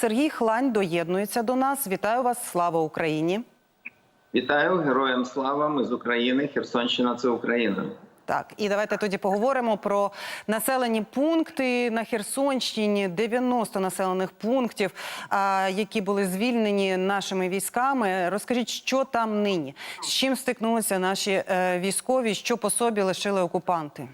Сергій Хлань доєднується до нас. Вітаю вас! Слава Україні! Вітаю героям слава! Ми з України. Херсонщина це Україна. Так, і давайте тоді поговоримо про населені пункти на Херсонщині. 90 населених пунктів, які були звільнені нашими військами. Розкажіть, що там нині? З чим стикнулися наші е, військові? Що по собі лишили окупанти?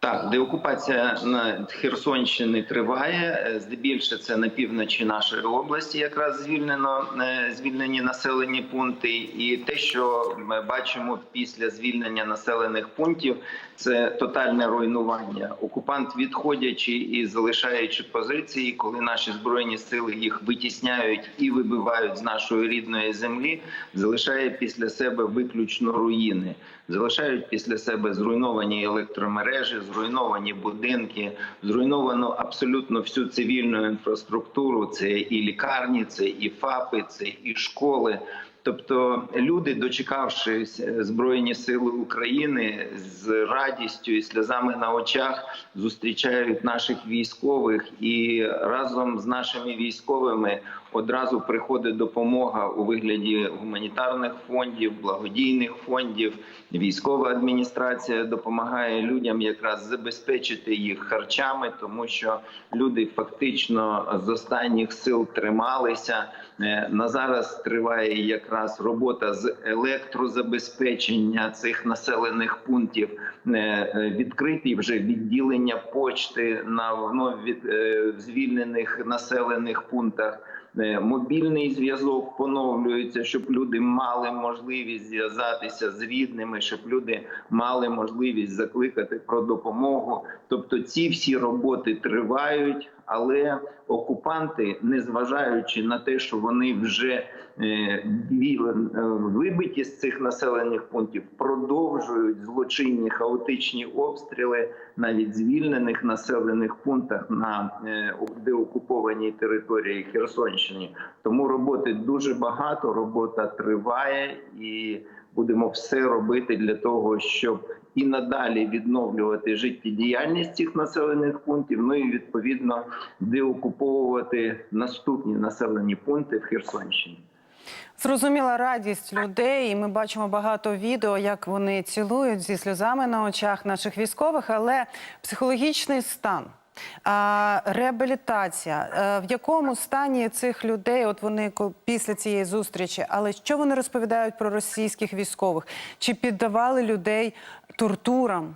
Так, деокупація на Херсонщини триває. Е, Здебільше це на півночі нашої області, якраз звільнено е, звільнені населені пункти. І те, що ми бачимо після звільнення населених пунктів, це тотальне руйнування. Окупант, відходячи і залишаючи позиції, коли наші збройні сили їх витісняють і вибивають з нашої рідної землі, залишає після себе виключно руїни. Залишають після себе зруйновані електромережі, зруйновані будинки, зруйновано абсолютно всю цивільну інфраструктуру. Це і лікарні, це і ФАПи, це і школи. Тобто люди, дочекавшись збройні сили України, з радістю і сльозами на очах зустрічають наших військових, і разом з нашими військовими одразу приходить допомога у вигляді гуманітарних фондів, благодійних фондів. Військова адміністрація допомагає людям якраз забезпечити їх харчами, тому що люди фактично з останніх сил трималися. Е, На зараз триває якраз робота з електрозабезпечення цих населених пунктів. Е, е, Відкриті вже відділення почти на вновь від е, звільнених населених пунктах. Е, Мобільний зв'язок поновлюється, щоб люди мали можливість зв'язатися з рідними, щоб люди мали можливість закликати про допомогу. Тобто, ці всі роботи тривають, але окупанти, незважаючи на те, що вони вже е, е, вибиті з цих населених пунктів, продовжують злочинні хаотичні обстріли навіть звільнених населених пунктах на е, деокупованій території Херсонщини. Тому роботи дуже багато, робота триває, і будемо все робити для того, щоб і надалі відновлювати життєдіяльність цих населених пунктів. Ну і відповідно деокуповувати наступні населені пункти в Херсонщині. Зрозуміла радість людей, і ми бачимо багато відео, як вони цілують зі сльозами на очах наших військових, але психологічний стан. А, реабілітація, Е, в якому стані цих людей, от вони після цієї зустрічі, але що вони розповідають про російських військових? Чи піддавали людей тортурам?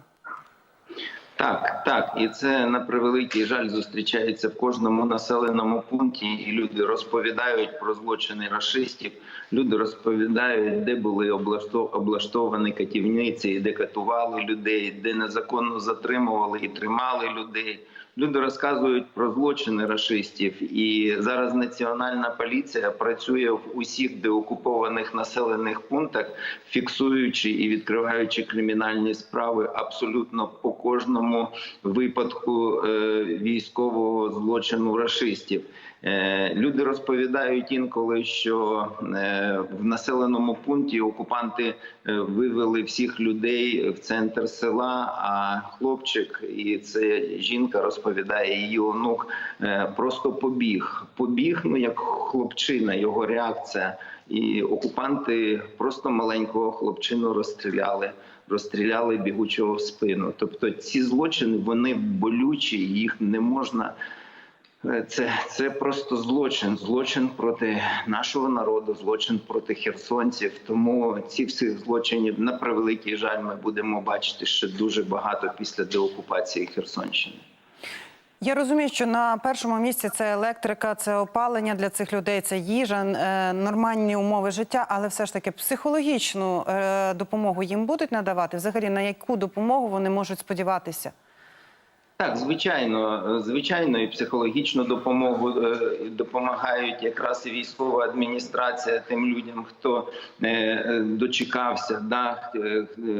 Так, так, і це на превеликий жаль зустрічається в кожному населеному пункті. І люди розповідають про злочини рашистів. Люди розповідають, де були облашто- облаштовані катівниці, де катували людей, де незаконно затримували і тримали людей. Люди розказують про злочини расистів, і зараз національна поліція працює в усіх деокупованих населених пунктах, фіксуючи і відкриваючи кримінальні справи абсолютно по кожному випадку е, військового злочину рашистів. Е, Люди розповідають інколи, що е, в населеному пункті окупанти е, вивели всіх людей в центр села. А хлопчик, і це жінка розповідає, її онук просто побіг. Побіг, ну як хлопчина, його реакція. І окупанти просто маленького хлопчину розстріляли. Розстріляли бігучого в спину. Тобто ці злочини вони болючі, їх не можна. Це, це просто злочин, злочин проти нашого народу, злочин проти херсонців. Тому ці всі злочинів на превеликий жаль ми будемо бачити ще дуже багато після деокупації Херсонщини. Я розумію, що на першому місці це електрика, це опалення для цих людей, це їжа, е, нормальні умови життя, але все ж таки психологічну е, допомогу їм будуть надавати. Взагалі, на яку допомогу вони можуть сподіватися? Так, звичайно, е, звичайно, і психологічну допомогу е, допомагають якраз і військова адміністрація тим людям, хто е, дочекався, да,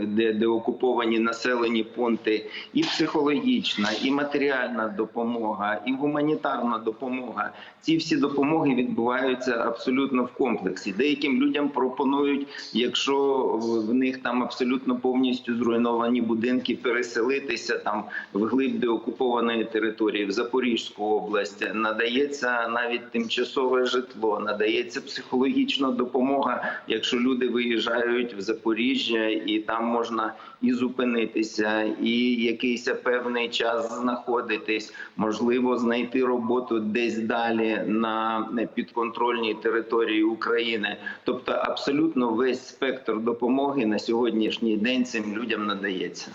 де, де окуповані населені пункти, і психологічна, і матеріальна допомога, і гуманітарна допомога. Ці всі допомоги відбуваються абсолютно в комплексі. Деяким людям пропонують, якщо в- них там абсолютно повністю зруйновані будинки, переселитися там в глиб деокупованої території в Запорізьку область, надається навіть тимчасове житло, надається психологічна допомога, якщо люди виїжджають в Запоріжжя, і там можна і зупинитися, і якийсь певний час знаходитись, можливо, знайти роботу десь далі на підконтрольній території України. Тобто, абсолютно весь спектр допомоги на сьогоднішній день цим людям надається.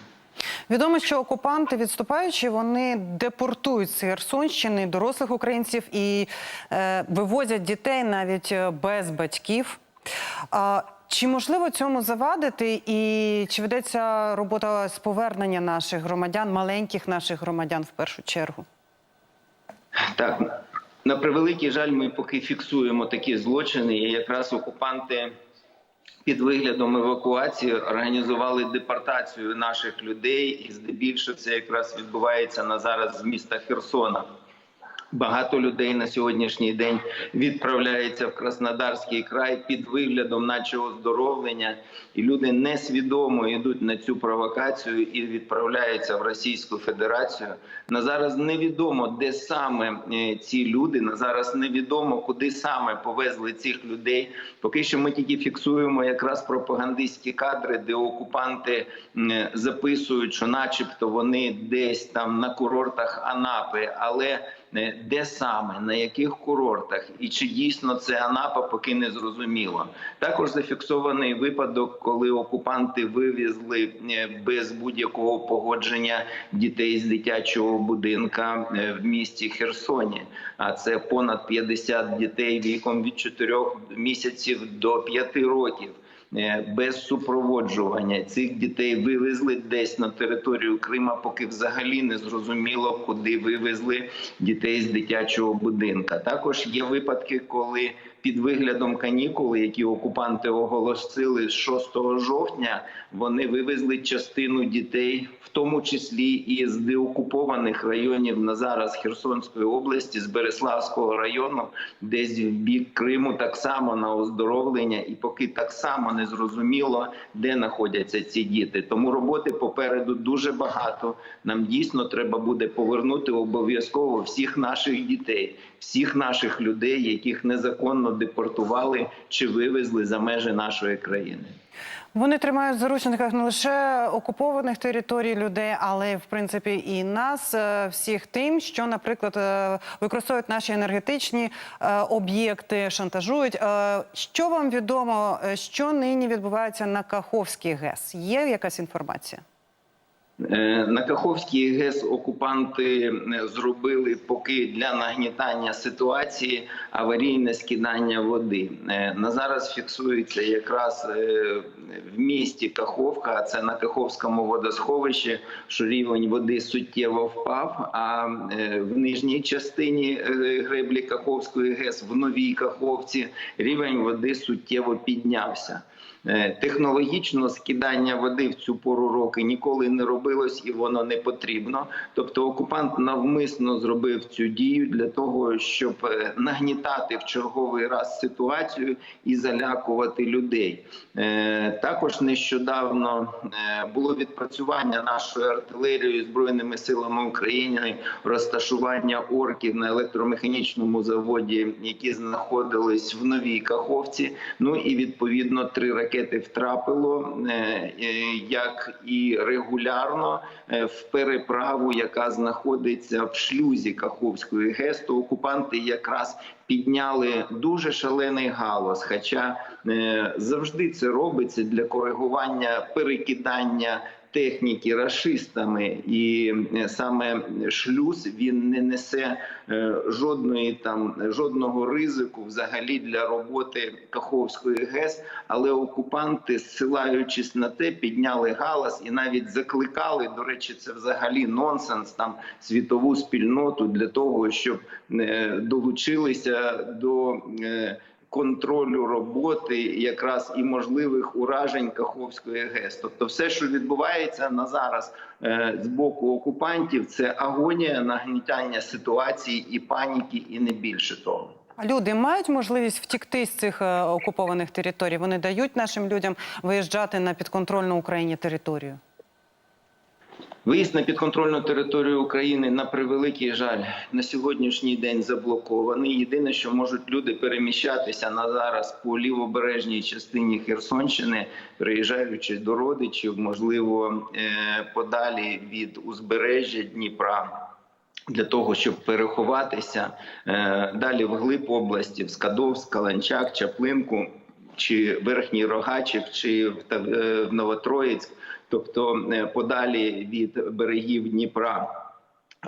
Відомо, що окупанти, відступаючи, вони депортують з Херсонщини дорослих українців і е, вивозять дітей навіть е, без батьків. А, чи можливо цьому завадити, і чи ведеться робота з повернення наших громадян, маленьких наших громадян в першу чергу? Так, на превеликий жаль, ми поки фіксуємо такі злочини, і якраз окупанти під виглядом евакуації організували депортацію наших людей, і здебільшого це якраз відбувається на зараз з міста Херсона. Багато людей на сьогоднішній день відправляється в Краснодарський край під виглядом, наче оздоровлення, і люди несвідомо йдуть на цю провокацію і відправляються в Російську Федерацію. На зараз невідомо, де саме е, ці люди. На зараз невідомо, куди саме повезли цих людей. Поки що ми тільки фіксуємо якраз пропагандистські кадри, де окупанти записують, що, начебто, вони десь там на курортах Анапи, але де саме на яких курортах і чи дійсно це Анапа, поки не зрозуміло. Також зафіксований випадок, коли окупанти вивезли е, без будь-якого погодження дітей з дитячого будинка е, в місті Херсоні. А це понад 50 дітей віком від 4 місяців до 5 років. Е, Без супроводжування цих дітей вивезли десь на територію Крима, поки взагалі не зрозуміло, куди вивезли дітей з дитячого будинка. Також є випадки, коли під виглядом канікул, які окупанти оголосили з 6 жовтня, вони вивезли частину дітей, в тому числі і з деокупованих районів на зараз Херсонської області, з Береславського району, десь в бік Криму, так само на оздоровлення, і поки так само не зрозуміло, де знаходяться ці діти. Тому роботи попереду дуже багато. Нам дійсно треба буде повернути обов'язково всіх наших дітей, всіх наших людей, яких незаконно депортували чи вивезли за межі нашої країни. Вони тримають в заручниках не лише окупованих територій людей, але в принципі і нас е, всіх тим, що, наприклад, е, використовують наші енергетичні е, об'єкти, шантажують. Що вам відомо, що нині відбувається на Каховській ГЕС? Є якась інформація? Е, На Каховській ГЕС окупанти е, зробили поки для нагнітання ситуації аварійне скидання води. Е, На зараз фіксується якраз в місті Каховка, а це на Каховському водосховищі, що рівень води суттєво впав. А в нижній частині греблі Каховської ГЕС в новій Каховці рівень води суттєво піднявся. Е, Технологічно скидання води в цю пору року ніколи не робилось і воно не потрібно. Тобто окупант навмисно зробив цю дію для того, щоб е, нагнітати в черговий раз ситуацію і залякувати людей. Е, Також нещодавно було відпрацювання нашою артилерією збройними силами України, розташування орків на електромеханічному заводі, які знаходились в новій Каховці. Ну і відповідно три ракети втрапило е, е, як і регулярно е, в переправу, яка знаходиться в шлюзі Каховської ГЕС, то окупанти якраз підняли дуже шалений галас. Хоча завжди це робиться для коригування перекидання. Техніки рашистами, і е, саме шлюз він не несе е, жодної там жодного ризику взагалі для роботи Каховської ГЕС. Але окупанти, ссилаючись на те, підняли галас і навіть закликали. До речі, це взагалі нонсенс. Там світову спільноту для того, щоб е, долучилися до. Контролю роботи якраз і можливих уражень Каховської ГЕС, тобто все, що відбувається на зараз е, з боку окупантів, це агонія нагнітання ситуації і паніки, і не більше того. А люди мають можливість втікти з цих е, окупованих територій? Вони дають нашим людям виїжджати на підконтрольну Україні територію? Виїзд на підконтрольну територію України на превеликий жаль на сьогоднішній день заблокований. Єдине, що можуть люди переміщатися на зараз по лівобережній частині Херсонщини, приїжджаючи до родичів, можливо, е, подалі від узбережжя Дніпра. Для того щоб переховатися е, далі вглиб області, в Скадовськ, Каланчак, Чаплинку чи Верхній Рогачик, чи в е, Новотроїцьк, тобто е, подалі від берегів Дніпра.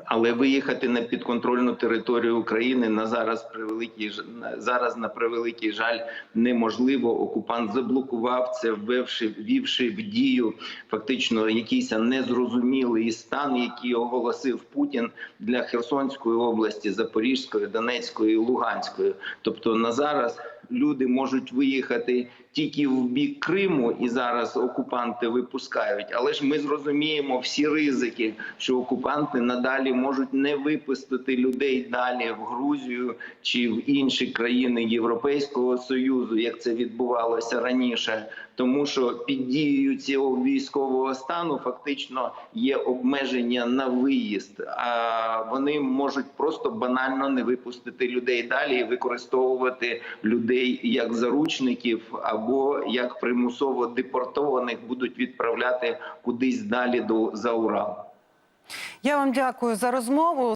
Але виїхати на підконтрольну територію України на зараз превеликий зараз на превеликий жаль неможливо. Окупант заблокував це, ввевши ввівши в дію фактично якийсь незрозумілий стан, який оголосив Путін для Херсонської області, Запорізької, Донецької Луганської. Тобто на зараз люди можуть виїхати тільки в бік Криму, і зараз окупанти випускають. Але ж ми зрозуміємо всі ризики, що окупанти надалі можуть не випустити людей далі в Грузію чи в інші країни Європейського союзу, як це відбувалося раніше. Тому що під дією цього військового стану фактично є обмеження на виїзд, а вони можуть просто банально не випустити людей далі і використовувати людей як заручників або як примусово депортованих будуть відправляти кудись далі до за Урал. Я вам дякую за розмову.